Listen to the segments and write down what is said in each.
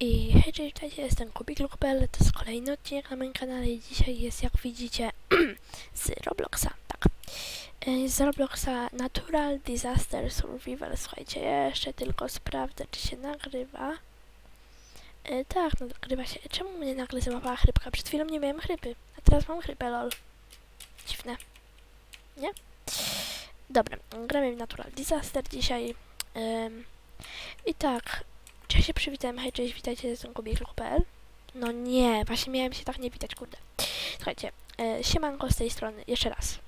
I hej, cześć, witajcie, jestem Kubik.pl, to jest kolejny odcinek na moim kanale i dzisiaj jest, jak widzicie, z Robloxa, tak. Y, Z Robloxa Natural Disaster Survival, słuchajcie, jeszcze tylko sprawdzę, czy się nagrywa. Y, Tak, nagrywa się. Czemu mnie nagle złapała chrypka? Przed chwilą nie miałem chrypy, a teraz mam chrypę, lol. Dziwne. Nie? Dobra, gramy w Natural Disaster dzisiaj. I tak, ja się przywitałem? Hej, cześć, witajcie, jestem kubik.pl. No nie, właśnie miałem się tak nie witać, kurde. Słuchajcie, e, siemanko z tej strony, jeszcze raz.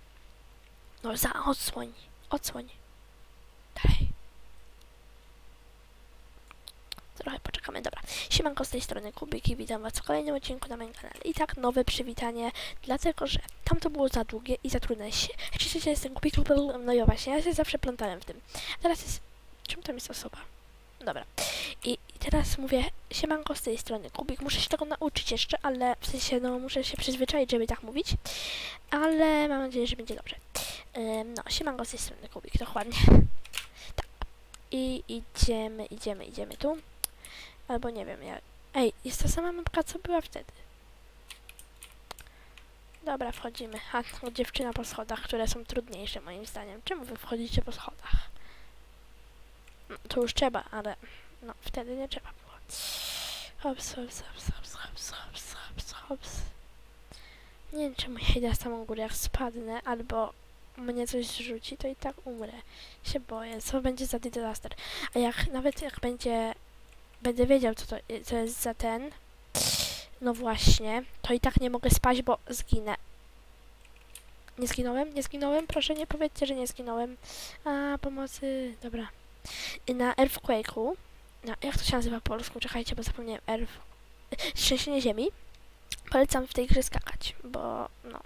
No za, odsłoń, odsłoń. Dalej. Trochę poczekamy, dobra. Siemanko z tej strony Kubik i witam was w kolejnym odcinku na moim kanale. I tak, nowe przywitanie, dlatego że tam to było za długie i za trudne. Hej, cześć, cześć, jestem Kubik.pl. No i właśnie, ja się zawsze plątałem w tym. Teraz jest... Czym tam jest osoba? Dobra. Teraz mówię, siemanko z tej strony Kubik, muszę się tego nauczyć jeszcze, ale w sensie, no muszę się przyzwyczaić, żeby tak mówić, ale mam nadzieję, że będzie dobrze. Ym, no, siemanko z tej strony Kubik, dokładnie. Tak. I idziemy, idziemy, idziemy tu. Albo nie wiem, ja... Ej, jest ta sama mapka, co była wtedy. Dobra, wchodzimy. A, no, dziewczyna po schodach, które są trudniejsze moim zdaniem. Czemu wy wchodzicie po schodach? No, to już trzeba, ale no wtedy nie trzeba było. Hops, hops, hops, hops, hops, hops, hops, hops. Nie wiem czemu ja idę samą górę, jak spadnę albo mnie coś zrzuci, to i tak umrę. Się boję, co będzie za disaster. A jak nawet jak będzie, będę wiedział co to co jest za ten, no właśnie, to i tak nie mogę spać, bo zginę. Nie zginąłem? Nie zginąłem? Proszę nie powiedzcie, że nie zginąłem. A, pomocy. Dobra. I na Earthquake'u, na, jak to się nazywa po polsku? Czekajcie, bo zapomniałem. Earth... Trzęsienie ziemi. Polecam w tej grze skakać, bo no,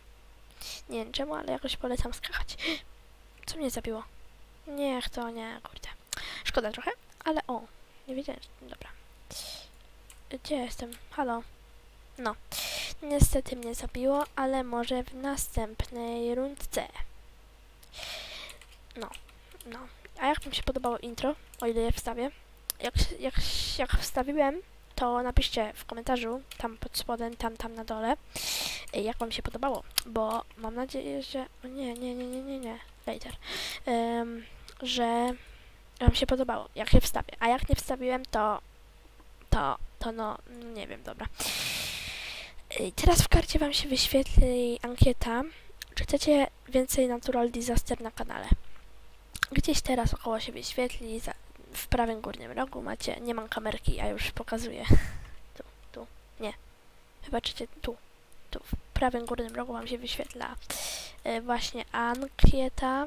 nie wiem czemu, ale jakoś polecam skakać. Co mnie zabiło? Niech to nie, kurde. Szkoda trochę, ale o, nie wiedziałem, dobra. Gdzie jestem? Halo? No, niestety mnie zabiło, ale może w następnej rundce. No, no. A jak wam się podobało intro, o ile je wstawię? Jak, jak, jak wstawiłem, to napiszcie w komentarzu, tam pod spodem, tam, tam na dole, y, jak wam się podobało, bo mam nadzieję, że... O nie, nie, nie, nie, nie, nie, later. Ym, że wam się podobało, jak je wstawię. A jak nie wstawiłem, to... to, to no, nie wiem, dobra. Y, Teraz w karcie wam się wyświetli ankieta, czy chcecie więcej Natural Disaster na kanale gdzieś teraz około się wyświetli, w prawym górnym rogu macie, nie mam kamerki, a już pokazuję, tu, tu, nie, wybaczycie, tu, tu, w prawym górnym rogu wam się wyświetla e, właśnie ankieta.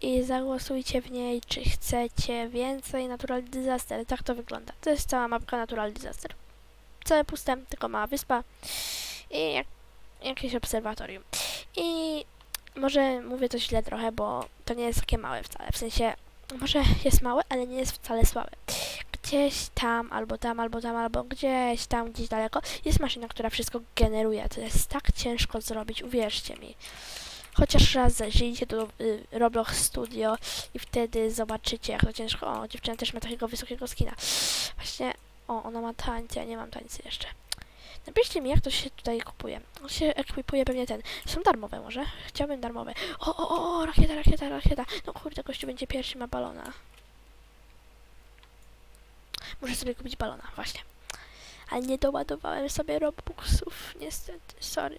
I zagłosujcie w niej, czy chcecie więcej Natural Disaster, tak to wygląda, to jest cała mapka Natural Disaster, całe puste, tylko mała wyspa i jak, jakieś obserwatorium. I może mówię to źle trochę, bo to nie jest takie małe wcale. W sensie, może jest małe, ale nie jest wcale słabe. Gdzieś tam, albo tam, albo tam, albo gdzieś tam, gdzieś daleko jest maszyna, która wszystko generuje. To jest tak ciężko zrobić, uwierzcie mi. Chociaż raz zajrzyjcie do y, Roblox Studio i wtedy zobaczycie, jak to ciężko. O, dziewczyna też ma takiego wysokiego skina. Właśnie, o, ona ma tańce, ja nie mam tańcy jeszcze. Napiszcie mi, jak to się tutaj kupuje. On się ekwipuje pewnie ten. Są darmowe może? Chciałbym darmowe. O, o, o, rakieta, rakieta, rakieta. No kurde, gościu będzie pierwszy, ma balona. Muszę sobie kupić balona, właśnie. Ale nie doładowałem sobie robuxów, niestety, sorry.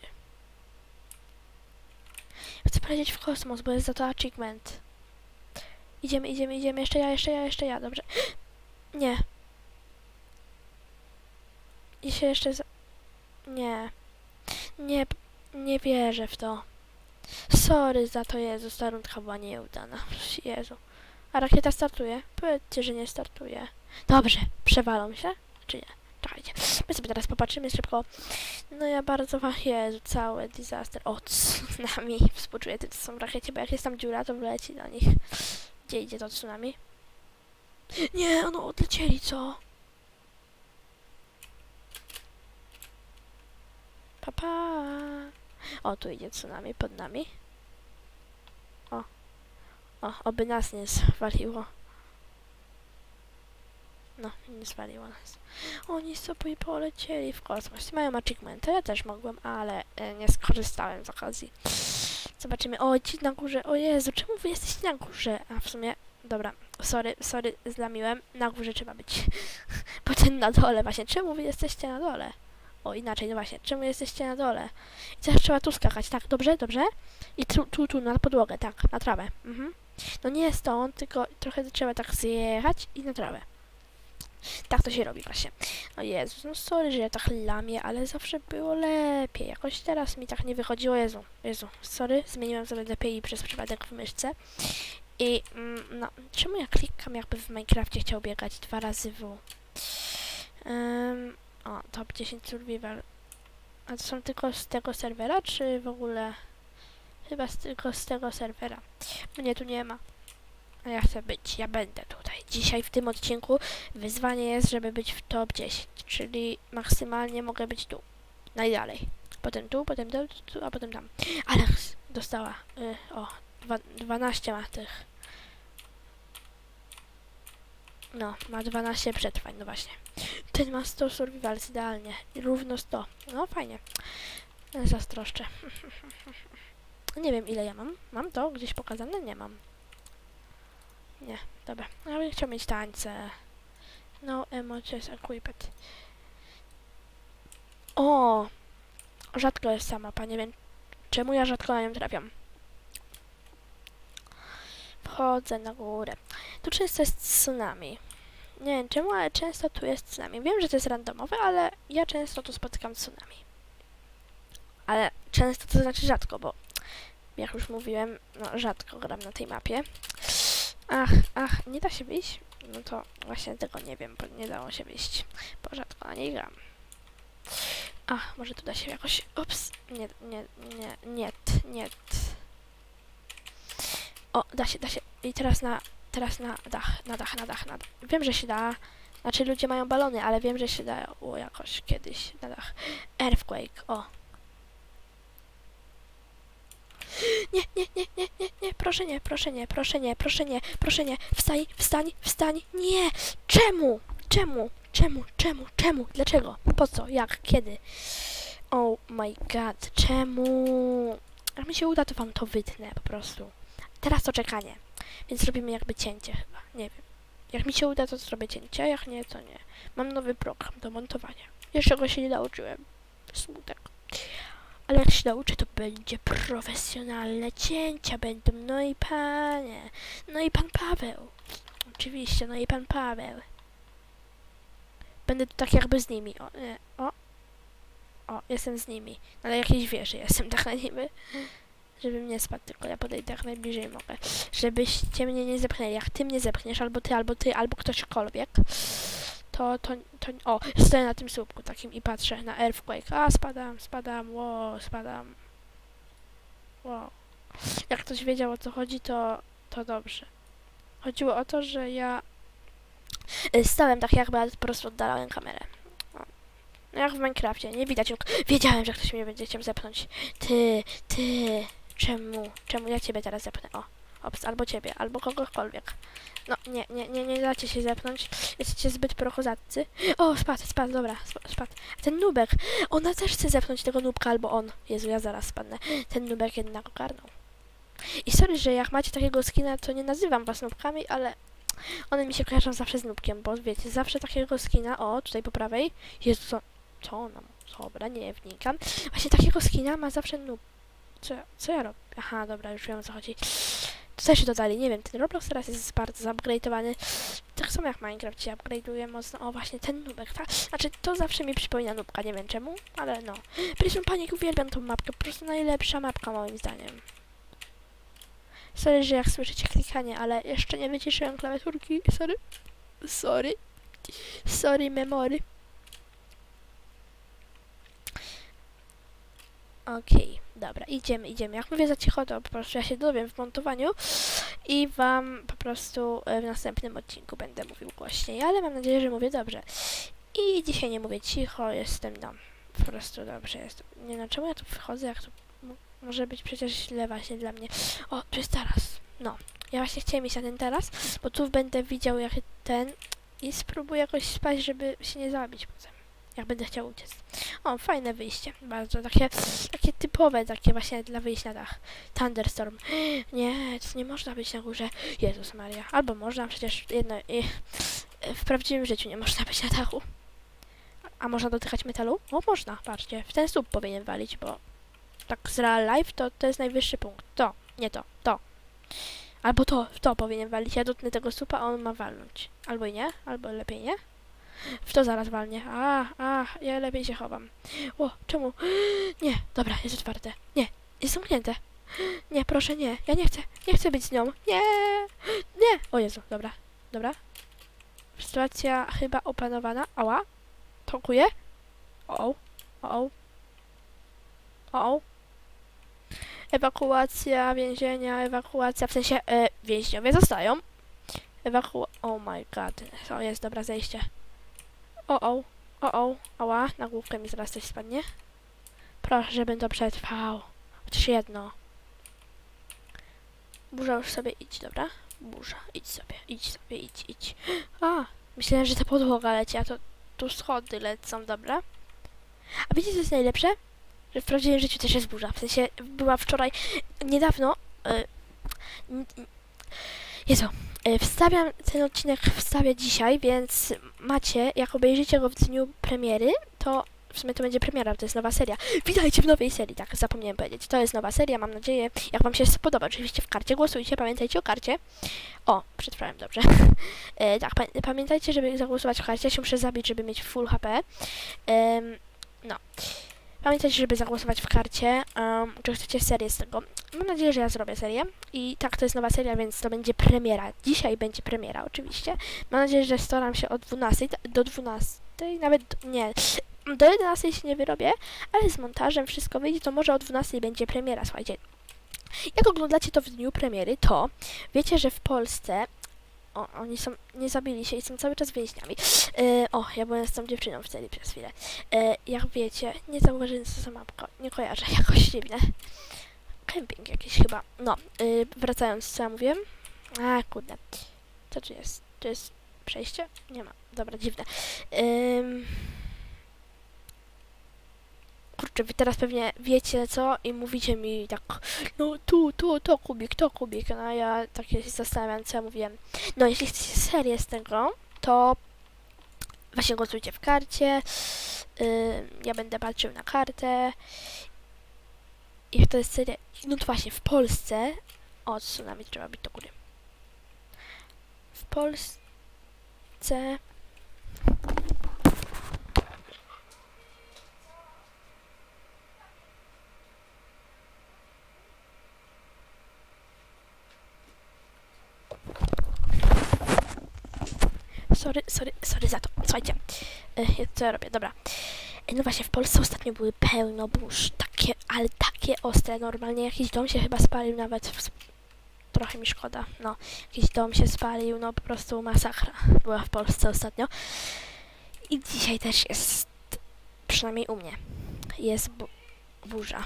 Chcę polecieć w kosmos, bo jest za to achievement. Idziemy, idziemy, idziemy. Jeszcze ja, jeszcze ja, jeszcze ja, dobrze. Nie. I się jeszcze za... Nie. Nie, nie wierzę w to. Sorry za to, Jezu, ta rundka była nieudana. Jezu. A rakieta startuje? Powiedzcie, że nie startuje. Dobrze, przewalą się? Czy nie? Czekajcie. My sobie teraz popatrzymy szybko. No ja bardzo wam... Jezu, cały disaster. O, tsunami. Współczuję tym, co są w rakiecie, bo jak jest tam dziura, to wleci do nich. Gdzie idzie to tsunami? Nie, ono odlecieli, co? Papa. O, tu idzie tsunami pod nami. O. O, oby nas nie zwaliło. No, nie zwaliło nas. Oni sobie polecieli w kosmos. Mają achievement, ja też mogłem, ale e, nie skorzystałem z okazji. Zobaczymy. O, ci na górze. O Jezu, czemu wy jesteście na górze? A w sumie, dobra, sorry, sorry, zlamiłem. Na górze trzeba być. Potem na dole właśnie. Czemu wy jesteście na dole? O, inaczej, no właśnie. Czemu jesteście na dole? I teraz trzeba tu skakać. Tak, dobrze, dobrze? I tu, tu, tu, na podłogę, tak, na trawę. Mhm. No nie stąd, tylko trochę trzeba tak zjechać i na trawę. Tak to się robi właśnie. O Jezus, no sorry, że ja tak lamię, ale zawsze było lepiej. Jakoś teraz mi tak nie wychodziło. Jezu, Jezu, sorry, zmieniłem sobie lepiej przez przypadek w myszce. I mm, no, czemu ja klikam jakby w Minecrafcie chciał biegać dwa razy W? Um, o, top 10 survival. A to są tylko z tego serwera, czy w ogóle? Chyba z, tylko z tego serwera. Mnie tu nie ma. A ja chcę być, ja będę tutaj. Dzisiaj w tym odcinku wyzwanie jest, żeby być w top 10, czyli maksymalnie mogę być tu. Najdalej. Potem tu, potem tu, tu a potem tam. Alex dostała, y, o, dwa, 12 ma tych. No, ma 12 przetrwań, no właśnie. Ten ma 100 survivals idealnie. Równo 100. No fajnie. Zazdroszczę. Nie wiem ile ja mam. Mam to gdzieś pokazane? Nie mam. Nie, dobra. Ja bym chciał mieć tańce. No emojis equipped. O! Rzadko jest sama, panie wiem czemu ja rzadko na nią trafiam. Wchodzę na górę. Tu często jest tsunami. Nie wiem czemu, ale często tu jest tsunami. Wiem, że to jest randomowe, ale ja często tu spotykam tsunami. Ale często to znaczy rzadko, bo jak już mówiłem, no rzadko gram na tej mapie. Ach, ach, nie da się wyjść? No to właśnie tego nie wiem, bo nie dało się wyjść, bo rzadko na niej gram. Ach, może tu da się jakoś... Ups, nie, nie, nie, nie, nie. O, da się, da się. I teraz na, teraz na dach, na dach, na dach, na dach. Wiem, że się da. Znaczy ludzie mają balony, ale wiem, że się dało jakoś kiedyś na dach. Earthquake, o. Nie, nie, nie, nie, nie, nie, proszę nie, proszę nie, proszę nie, proszę nie, proszę nie. Wstań, wstań, wstań. Nie! Czemu? Czemu? Czemu? Czemu? Czemu? Dlaczego? Po co? Jak? Kiedy? Oh my god, czemu? Jak mi się uda, to wam to wytnę po prostu. Teraz to czekanie. Więc robimy jakby cięcie chyba. Nie wiem. Jak mi się uda, to zrobię cięcie, jak nie, to nie. Mam nowy program do montowania. Jeszcze go się nie nauczyłem. Smutek. Ale jak się nauczę, to będzie profesjonalne cięcia będą. No i panie. No i pan Paweł. Oczywiście, no i pan Paweł. Będę tu tak jakby z nimi. O, nie, o. O, jestem z nimi. Ale jakiejś wieży jestem tak na niby. Żeby mnie spadł, tylko ja podejdę jak najbliżej mogę. Żebyście mnie nie zepchnęli. Jak ty mnie zepchniesz, albo ty, albo ty, albo ktośkolwiek, to, to, to, o, stoję na tym słupku takim i patrzę na Earthquake. A, spadam, spadam, wow, spadam. Wow. Jak ktoś wiedział o co chodzi, to, to dobrze. Chodziło o to, że ja y, stałem tak jakby, ale po prostu oddalałem kamerę. No jak w Minecrafcie, nie widać. Wiedziałem, że ktoś mnie będzie chciał zepchnąć. Ty, ty, czemu, czemu ja ciebie teraz zepchnę? O, ops, albo ciebie, albo kogokolwiek. No, nie, nie, nie, nie dacie się zepchnąć. Jesteście zbyt prochozaccy. O, spadł, spadł, dobra, sp- spadł. Ten nubek, ona też chce zepchnąć tego nubka, albo on. Jezu, ja zaraz spadnę. Ten nubek jednak ogarnął. I sorry, że jak macie takiego skina, to nie nazywam was nubkami, ale one mi się kojarzą zawsze z nubkiem, bo wiecie, zawsze takiego skina, o, tutaj po prawej, Jezu, co, co ona, dobra, nie wnikam. Właśnie takiego skina ma zawsze nub. Co, ja- co ja robię? Aha, dobra, już wiem o co chodzi. To też dodali, nie wiem, ten Roblox teraz jest bardzo zupgrade'owany. Tak samo jak Minecraft się upgrade'uje mocno. O, właśnie ten nubek, tak? Znaczy, to zawsze mi przypomina nubka, nie wiem czemu, ale no. Prism Panic uwielbiam tą mapkę, po prostu najlepsza mapka moim zdaniem. Sorry, że jak słyszycie klikanie, ale jeszcze nie wyciszyłem klawiaturki, sorry. Sorry. Sorry, memory. Okej, dobra, idziemy, idziemy. Jak mówię za cicho, to po prostu ja się dowiem w montowaniu i wam po prostu e, w następnym odcinku będę mówił głośniej, ale mam nadzieję, że mówię dobrze. I dzisiaj nie mówię cicho, jestem no, po prostu dobrze jestem. Nie no, czemu ja tu wchodzę, jak to mo- może być przecież źle właśnie dla mnie. O, tu jest taras. No, ja właśnie chciałem iść na ten taras, bo tu będę widział jak ten, i spróbuję jakoś spać, żeby się nie zabić potem, jak będę chciał uciec. O, fajne wyjście, bardzo takie, takie typowe, takie właśnie dla wyjść na dach. Thunderstorm. Nie, to nie można być na górze. Jezus Maria. Albo można, przecież jedno, i, w prawdziwym życiu nie można być na dachu. A można dotykać metalu? O, można, patrzcie. W ten słup powinien walić, bo tak z real life to, to jest najwyższy punkt. To, nie to, to. Albo to, to powinien walić. Ja dotknę tego słupa, a on ma walnąć. Albo nie, albo lepiej nie. W to zaraz walnie. A, a, ja lepiej się chowam. O, czemu? Nie, dobra, jest otwarte. Nie, jest zamknięte. Nie, proszę nie. Ja nie chcę. Nie chcę być z nią. Nie. Nie. O Jezu, dobra. Dobra. Sytuacja chyba opanowana. Ała. Tokuję. O. O. O. Ewakuacja więzienia, ewakuacja, w sensie e, więźniowie zostają. Ewaku... Oh my god. O, jest, dobra, zejście. O, o. O, o. Ała, na główkę mi zaraz coś spadnie. Proszę, żebym to przetrwał. Chociaż jedno. Burza już sobie idź, dobra? Burza, idź sobie, idź sobie, idź, idź. A, myślałem, że to podłoga leci, a to tu schody lecą, dobra? A wiecie, co jest najlepsze? Że w prawdziwym życiu też jest burza. W sensie, była wczoraj, niedawno, y, Jezu, y, wstawiam ten odcinek, wstawię dzisiaj, więc macie, jak obejrzycie go w dniu premiery, to w sumie to będzie premiera, to jest nowa seria. Witajcie w nowej serii, tak, zapomniałem powiedzieć. To jest nowa seria, mam nadzieję, jak wam się spodoba. Oczywiście w karcie głosujcie, pamiętajcie o karcie. O, przetrwałem dobrze. e, tak, pa pamiętajcie, żeby zagłosować w karcie. Ja się muszę zabić, żeby mieć full HP. Em, no. Pamiętajcie, żeby zagłosować w karcie, um, czy chcecie serię z tego. Mam nadzieję, że ja zrobię serię. I tak, to jest nowa seria, więc to będzie premiera. Dzisiaj będzie premiera, oczywiście. Mam nadzieję, że staram się od 12 do 12, nawet nie. Do 11 się nie wyrobię, ale z montażem wszystko wyjdzie, to może o 12 będzie premiera, słuchajcie. Jak oglądacie to w dniu premiery, to wiecie, że w Polsce o, oni są, nie zabili się i są cały czas więźniami. E, o, ja byłem z tą dziewczyną w celi przez chwilę. E, jak wiecie, nie zauważyłem co za mapka, nie kojarzę, jakoś dziwne. Kemping jakiś chyba. No, y, wracając, co ja mówiłem? A, kurde. Co tu jest? To jest przejście? Nie ma. Dobra, dziwne. Ym... Kurczę, wy teraz pewnie wiecie co i mówicie mi tak, no tu, tu, to kubik, to kubik, no ja tak się zastanawiam, co ja mówiłem. No, jeśli chcecie serię z tego, to właśnie głosujcie w karcie, Ym, ja będę patrzył na kartę. Jak to jest seria, no to właśnie, w Polsce, o, tsunami trzeba bić do góry. W Polsce Sorry, sorry, sorry za to. Słuchajcie, e, co ja robię? Dobra. E, No właśnie, w Polsce ostatnio były pełno burz. Takie, ale takie ostre. Normalnie jakiś dom się chyba spalił nawet. W, trochę mi szkoda. No, jakiś dom się spalił. No, po prostu masakra była w Polsce ostatnio. I dzisiaj też jest, przynajmniej u mnie, jest bu burza.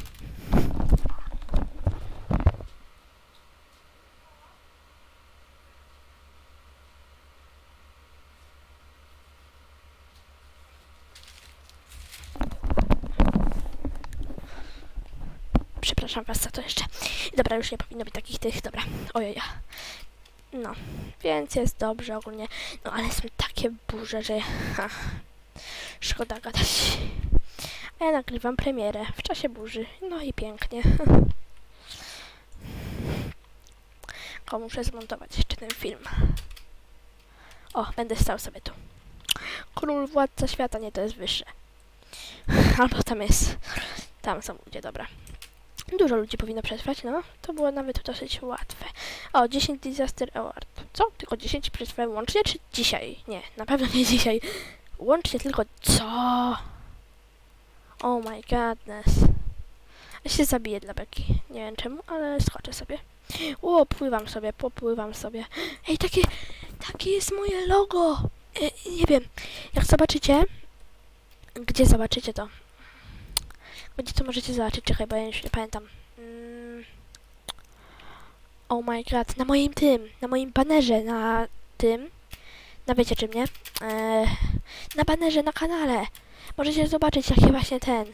Przepraszam was za to jeszcze. Dobra, już nie powinno być takich tych. Dobra, ojoja. No, więc jest dobrze ogólnie. No, ale są takie burze, że... Ha, szkoda gadać. A ja nagrywam premierę w czasie burzy. No i pięknie. Tylko muszę zmontować jeszcze ten film. O, będę stał sobie tu. Król, władca świata, nie, to jest wyższe. Albo tam jest... Tam są ludzie, dobra. Dużo ludzi powinno przetrwać, no. To było nawet dosyć łatwe. O, 10 Disaster Award. Co? Tylko 10 przetrwałem łącznie, czy dzisiaj? Nie, na pewno nie dzisiaj. Łącznie tylko... Co? Oh my godness. Ja się zabiję dla beki. Nie wiem czemu, ale skoczę sobie. O, pływam sobie, popływam sobie. Ej, takie... Takie jest moje logo! E, nie wiem. Jak zobaczycie... Gdzie zobaczycie to? Gdzie to możecie zobaczyć? Czekaj, bo ja już nie pamiętam. Mm. Oh my god, na moim tym, na moim banerze, na tym, No wiecie czym, nie? E, na banerze na kanale. Możecie zobaczyć jaki właśnie ten.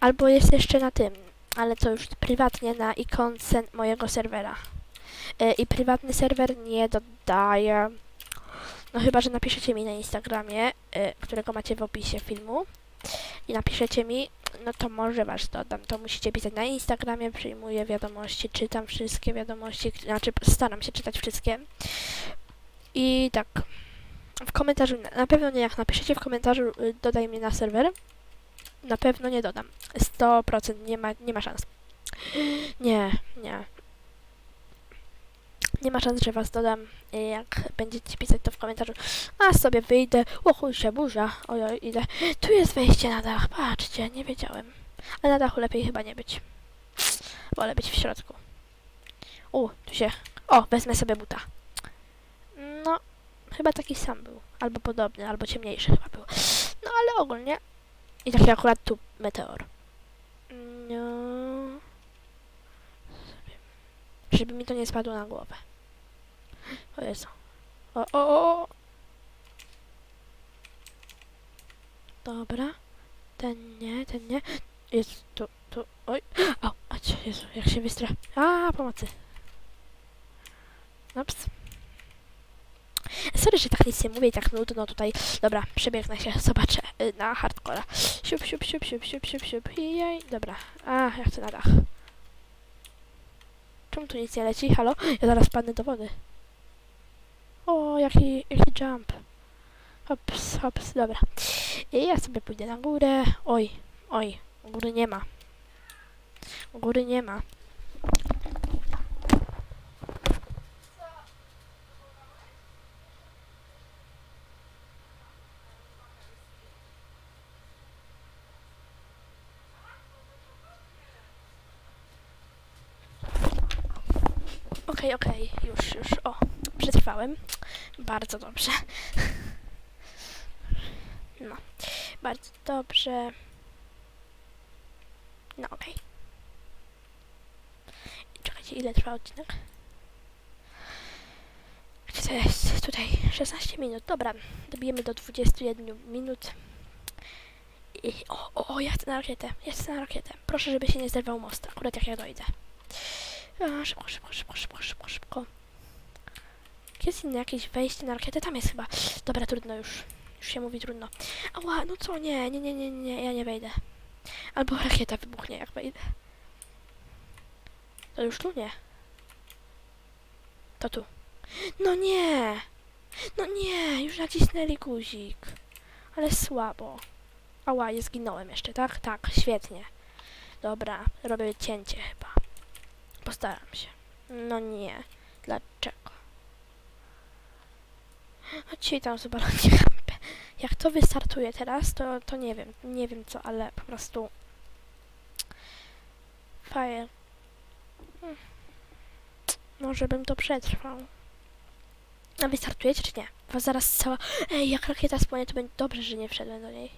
Albo jest jeszcze na tym, ale to już prywatnie na ikonce mojego serwera. E, I prywatny serwer nie dodaje. No chyba, że napiszecie mi na Instagramie, e, którego macie w opisie filmu. I napiszecie mi, no to może was dodam. To musicie pisać na Instagramie, przyjmuję wiadomości, czytam wszystkie wiadomości, znaczy staram się czytać wszystkie. I tak, w komentarzu, na pewno nie jak napiszecie w komentarzu, y, dodaj mnie na serwer. Na pewno nie dodam. 100% nie ma, nie ma szans. Nie, nie. Nie ma szans, że was dodam. Y, Jak będziecie pisać to w komentarzu. A sobie wyjdę. O chuj się burza. Ojoj, idę. Tu jest wejście na dach. Patrzcie, nie wiedziałem. Ale na dachu lepiej chyba nie być. Wolę być w środku. U, tu się... O, wezmę sobie buta. No, chyba taki sam był. Albo podobny, albo ciemniejszy chyba był. No, ale ogólnie... I taki akurat tu meteor. No... Żeby mi to nie spadło na głowę. O Jezu. O, o, o. Dobra. Ten nie, ten nie. Jest tu, tu. Oj. O, cie- Jezu, jak się wystra... A, pomocy. Ups. Sorry, że tak nic nie mówię i tak nudno tutaj. Dobra, przebiegnę się, zobaczę y, na hardcora. Siup, siup, siup, siup, siup, siup, siup. Jej, dobra. A, ja chcę na dach. Czemu tu nic nie leci? Halo? Ja zaraz padnę do wody. O, jaki, jaki jump. Hops, hops, dobra. I ja sobie pójdę na górę. Oj, oj, góry nie ma. Góry nie ma. Okej, okej, już, już. O, przetrwałem. Bardzo dobrze. No, bardzo dobrze. No, okej. I Czekajcie, ile trwa odcinek? Gdzie to jest? Tutaj 16 minut. Dobra, dobijemy do 21 minut. I, o, o, o, ja chcę na rakietę. Ja chcę na rakietę. Proszę, żeby się nie zerwał most, akurat jak ja dojdę. A, szybko, szybko, szybko, szybko, szybko, szybko. Jest inne jakieś wejście na rakietę? Tam jest chyba. Dobra, trudno już. Już się mówi trudno. Ała, no co? Nie, nie, nie, nie, nie, ja nie wejdę. Albo rakieta wybuchnie, jak wejdę. To już tu nie. To tu. No nie! No nie, już nacisnęli guzik. Ale słabo. Ała, ja zginąłem jeszcze, tak? Tak, świetnie. Dobra, robię cięcie chyba. Postaram się. No nie. Dlaczego? Chodźcie tam zobaczcie rampę. Jak to wystartuje teraz, to, to nie wiem. Nie wiem co, ale po prostu... Fire. Hmm. Może bym to przetrwał. A wystartujecie czy nie? Bo zaraz cała... Ej, jak rakieta spłonie, to będzie dobrze, że nie wszedłem do niej.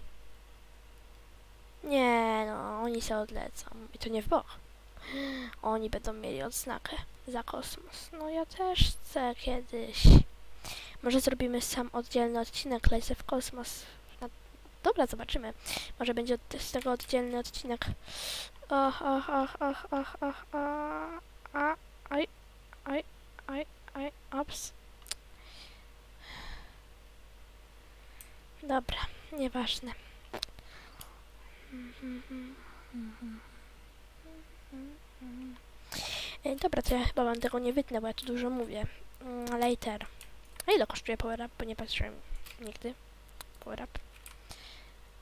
Nie no, oni się odlecą. I to nie w bok. Oni będą mieli odznakę za kosmos. No ja też chcę kiedyś. Może zrobimy sam oddzielny odcinek Lecę w kosmos. No, dobra, zobaczymy. Może będzie z tego oddzielny odcinek. Och, och, och, och, och, och, a, aj, aj, aj, aj, ops. Dobra, nieważne. E, Dobra, to ja chyba wam tego nie wytnę, bo ja tu dużo mówię. Mm, Later. A ile kosztuje Power Up? Bo nie patrzyłem nigdy. Power Up.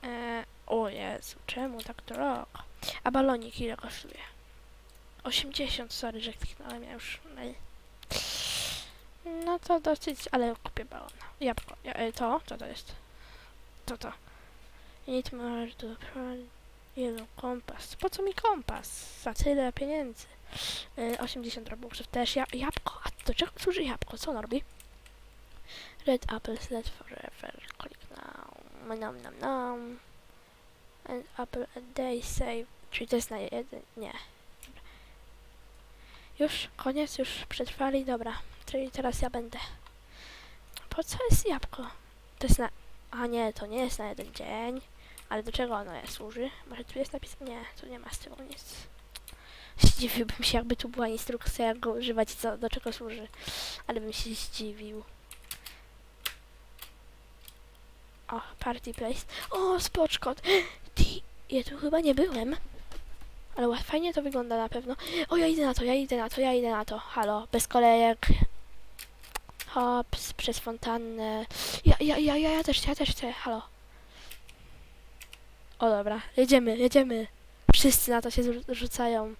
E, o Jezu, czemu tak drogo? A balonik ile kosztuje? 80, sorry, że kliknąłem, ja już... No to dosyć, ale kupię balon. Jabłko. Ja, e, to? Co to jest? To to. Need more to Jezu, kompas. Po co mi kompas? Za tyle pieniędzy. Y, 80 robuxów też. Ja, jabłko. A do czego służy jabłko? Co ono robi? Red apples, let forever. Click now. Nom nom nom. And apple a day save. Czyli to jest na jeden... Nie. Dobra. Już? Koniec? Już przetrwali? Dobra. Czyli teraz ja będę. Po co jest jabłko? To jest na... A nie, to nie jest na jeden dzień. Ale do czego ono jest? służy? Może tu jest napisane? Nie, tu nie ma z tego nic. Zdziwiłbym się, jakby tu była instrukcja, jak go używać co, do czego służy. Ale bym się zdziwił. O, party place. O, spoczko. Ty, ja tu chyba nie byłem. Ale fajnie to wygląda na pewno. O, ja idę na to, ja idę na to, ja idę na to. Halo, bez kolejek. Hops, przez fontannę. Ja, ja, ja, ja, też ja też chcę. Halo. O, dobra. Jedziemy, jedziemy. Wszyscy na to się rzucają.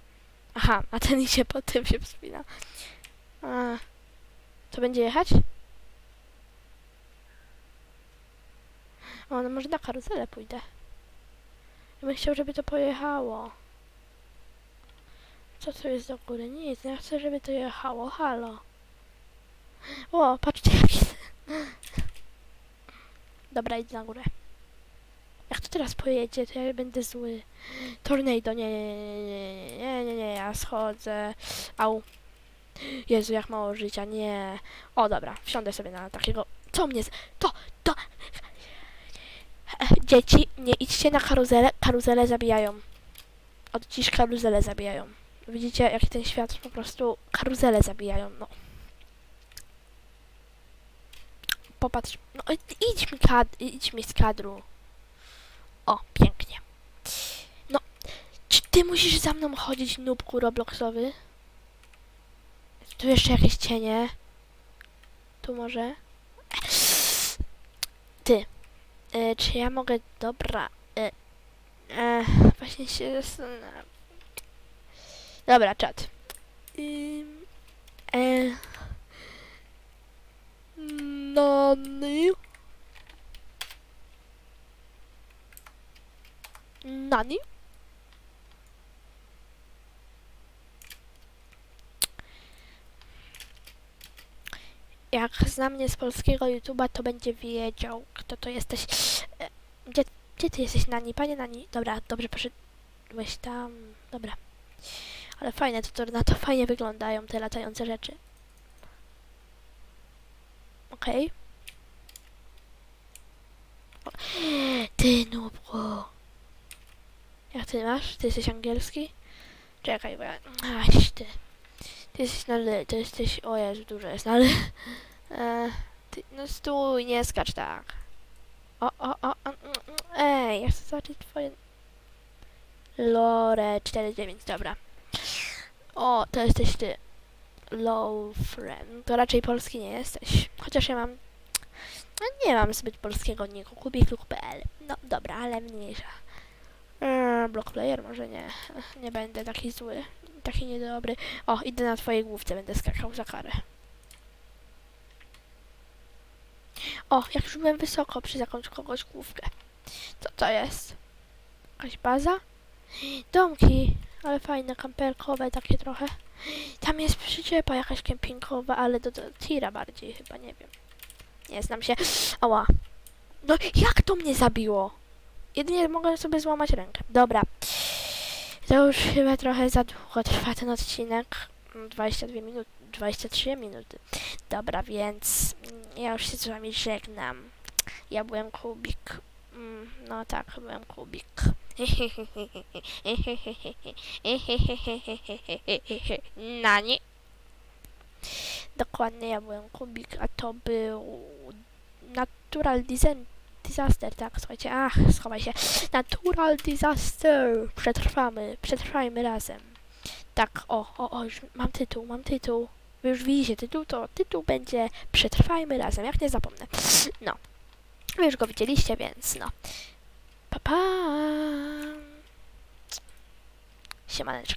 Aha, a ten idzie po tym się wspina. A, to będzie jechać? O, no może na karuzelę pójdę. Ja bym chciał, żeby to pojechało. Co tu jest do góry? Nic, ja chcę, żeby to jechało. Halo. O, patrzcie jaki... Dobra, idę na górę. Jak to teraz pojedzie, to ja będę zły. Tornado, nie, nie, nie, nie, nie, nie, nie, ja schodzę. Au. Jezu, jak mało życia, nie. O, dobra, wsiądę sobie na takiego... Co mnie... z- To, to... Dzieci, nie idźcie na karuzelę, karuzele zabijają. Od dziś karuzele zabijają. Widzicie, jak ten świat po prostu karuzele zabijają, no. Popatrz, no idź mi, kad idź mi z kadru. O, pięknie. No, czy ty musisz za mną chodzić, nubku Robloxowy? Tu jeszcze jakieś cienie. Tu może. Ty. E, czy ja mogę... Dobra. E, e, właśnie się zastanawiam. Dobra, czat. Ym, e, Nani? Nani? Jak zna mnie z polskiego YouTube'a, to będzie wiedział, kto to jesteś. E, Gdzie, gdzie ty jesteś, Nani? Panie Nani? Dobra, dobrze poszedłeś tam. Dobra. Ale fajne, to, to na to fajnie wyglądają te latające rzeczy. Okej. O, Ty, nubku. Jak ty masz? Ty jesteś angielski? Czekaj, bo ja... Aś, ty. Jesteś na ly, ty jesteś... O Jezu, dużo jest na. E, ty, no stój, nie skacz tak. O, o, o, o, mm, mm, ej, ja chcę zobaczyć twoje... Lore 49, dobra. O, to jesteś ty. Low friend. To raczej polski nie jesteś. Chociaż ja mam... No nie mam zbyt polskiego niku. Kubikluk.pl No dobra, ale mniejsza. Eee, block player może nie. Nie będę taki zły. Taki niedobry. O, idę na twojej główce, będę skakał za karę. O, jak już byłem wysoko przy jakąś kogoś główkę. Co to jest? Jakaś baza? Domki, ale fajne, kamperkowe takie trochę. Tam jest przyczepa jakaś kempingowa, ale do, do tira bardziej chyba, nie wiem. Nie znam się. Ała. No jak to mnie zabiło? Jedynie mogę sobie złamać rękę. Dobra. To już chyba trochę za długo trwa ten odcinek. Mm, 22 minuty, 23 minuty. Dobra, więc mm, ja już się z wami żegnam. Ja byłem Kubik. Mm, No tak, byłem Kubik. Nani? Dokładnie, ja byłem Kubik, a to był Natural Design Disaster, tak, słuchajcie, ach, schowaj się. Natural Disaster. Przetrwamy, przetrwajmy razem. Tak, o, o, o, już mam tytuł, mam tytuł. Wy już widzicie tytuł, to tytuł będzie Przetrwajmy razem, jak nie zapomnę. No. Wy już go widzieliście, więc no. Pa, pa. Siemaneczko.